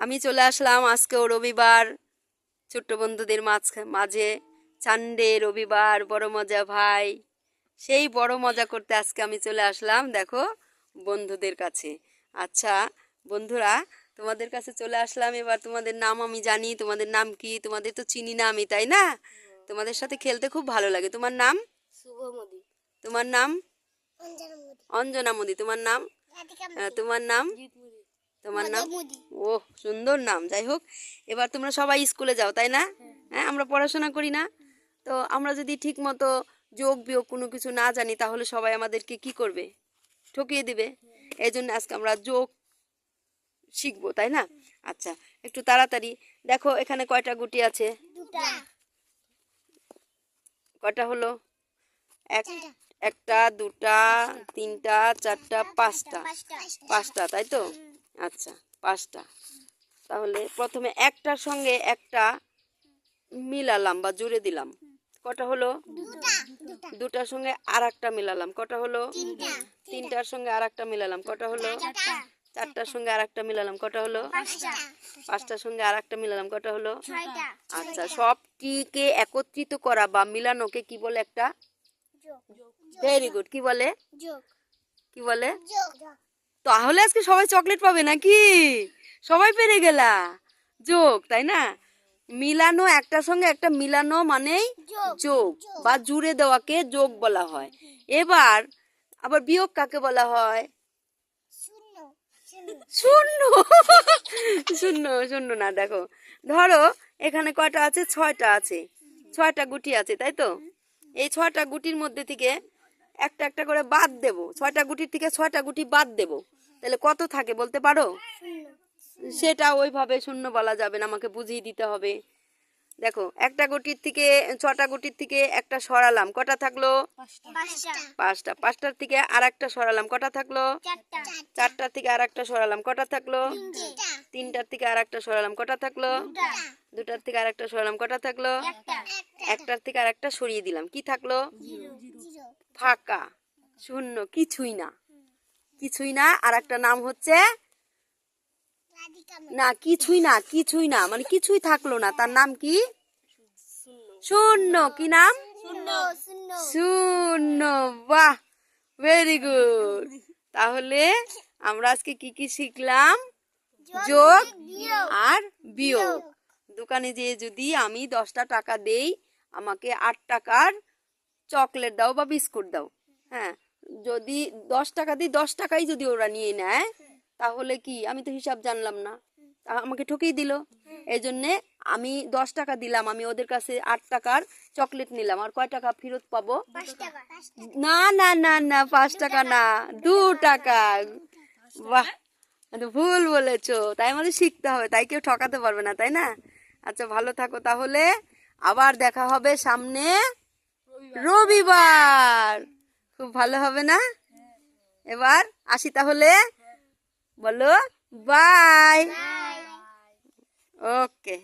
আমি চলে আসলাম আজকেও রবিবার। ছোট্ট বন্ধুদের মাঝ মাঝে চান্ডে রবিবার বড় মজা ভাই। সেই বড় মজা করতে আজকে আমি চলে আসলাম দেখো বন্ধুদের কাছে। আচ্ছা বন্ধুরা তোমাদের কাছে চলে আসলাম এবার তোমাদের নাম আমি জানি তোমাদের নাম কি? তোমাদের তো চিনি না আমি তাই না? তোমাদের সাথে খেলতে খুব ভালো লাগে। তোমার নাম? শুভ তোমার নাম? অঞ্জনা মোদি তোমার নাম? তোমার নাম? তোমার নাম? ও সুন্দর নাম যাই হোক। এবার তোমরা সবাই স্কুলে যাও তাই না? হ্যাঁ। আমরা পড়াশোনা করি না। তো আমরা যদি ঠিক মতো যোগ বিয়োগ কোনো কিছু না জানি তাহলে সবাই আমাদেরকে কি করবে? ঠকিয়ে দিবে। এই জন্য আজকে আমরা যোগ শিখব তাই না? আচ্ছা একটু তাড়াতাড়ি। দেখো এখানে কয়টা গুটি আছে? কয়টা হলো? এক একটা দুটা তিনটা চারটা পাঁচটা পাঁচটা। পাঁচটা। তাই তো? আচ্ছা পাঁচটা। তাহলে প্রথমে একটার সঙ্গে একটা মিলালাম বা জুড়ে দিলাম। কটা হলো? দুটা। দুটা। দুটার সঙ্গে আর একটা মিলালাম। কটা হলো? তিনটা। তিনটার সঙ্গে আর একটা মিলালাম। কটা হলো? চারটা। চারটার সঙ্গে আর একটা মিলালাম। কটা হলো? পাঁচটার সঙ্গে আর একটা মিলালাম। কটা হলো? আচ্ছা সবটিকে একত্রিত করা বা মিলানোকে কি বলে একটা? ভেরি গুড কি বলে? কি বলে? তাহলে আজকে সবাই চকলেট পাবে নাকি? সবাই পেরে গেলা। যোগ তাই না? মিলানো একটার সঙ্গে একটা মিলানো মানেই যোগ। বা জুড়ে দেওয়াকে যোগ বলা হয়। এবার আবার বিয়োগ কাকে বলা হয়? শূন্য শূন্য। শূন্য। শূন্য শূন্য না দেখো। ধরো এখানে কয়টা আছে? ছয়টা আছে। ছয়টা গুটি আছে তাই তো? এই ছয়টা গুটির মধ্যে থেকে একটা একটা করে বাদ দেব। ছয়টা গুটির থেকে ছয়টা গুটি বাদ দেব। তাহলে কত থাকে বলতে পারো? সেটা ওইভাবে শূন্য বলা যাবে না আমাকে বুঝিয়ে দিতে হবে। দেখো একটা গুটির থেকে ছটা গুটির থেকে একটা সরালাম কটা থাকল? পাঁচটা। পাঁচটা। পাঁচটার থেকে আর একটা সরালাম কটা থাকল? চারটার থেকে আর একটা সরালাম কটা থাকল? তিনটা। তিনটার থেকে আর একটা সরালাম কটা থাকল? দুটার থেকে আর একটা সরালাম কটা থাকল? একটার থেকে আর একটা সরিয়ে দিলাম কি থাকল? জিরো। জিরো। ফাঁকা শূন্য কিছুই না। কিছুই না আর একটা নাম হচ্ছে না কিছুই না কিছুই না মানে কিছুই থাকল না তার নাম কি? শূন্য কি নাম? শূন্য বাহ ভেরি গুড তাহলে আমরা আজকে কি কি শিখলাম? যোগ আর বিয়োগ। দোকানে যেয়ে যদি আমি দশটা টাকা দেই আমাকে আট টাকার চকলেট দাও বা বিস্কুট দাও হ্যাঁ? যদি দশ টাকা দিই দশ টাকাই যদি ওরা নিয়ে নেয় তাহলে কি? আমি তো হিসাব জানলাম না। আমাকে ঠকেই দিল। এই জন্যে আমি দশ টাকা দিলাম আমি ওদের কাছে আট টাকার চকলেট নিলাম। আর কয় টাকা ফেরত পাবো? না না না না পাঁচ টাকা না দু টাকা। বাহ ভুল বলেছ। তাই আমাদের শিখতে হবে তাই কেউ ঠকাতে পারবে না তাই না? আচ্ছা ভালো থাকো তাহলে। আবার দেখা হবে সামনে রবিবার। খুব ভালো হবে না? এবার আসি তাহলে। বলো বাই ওকে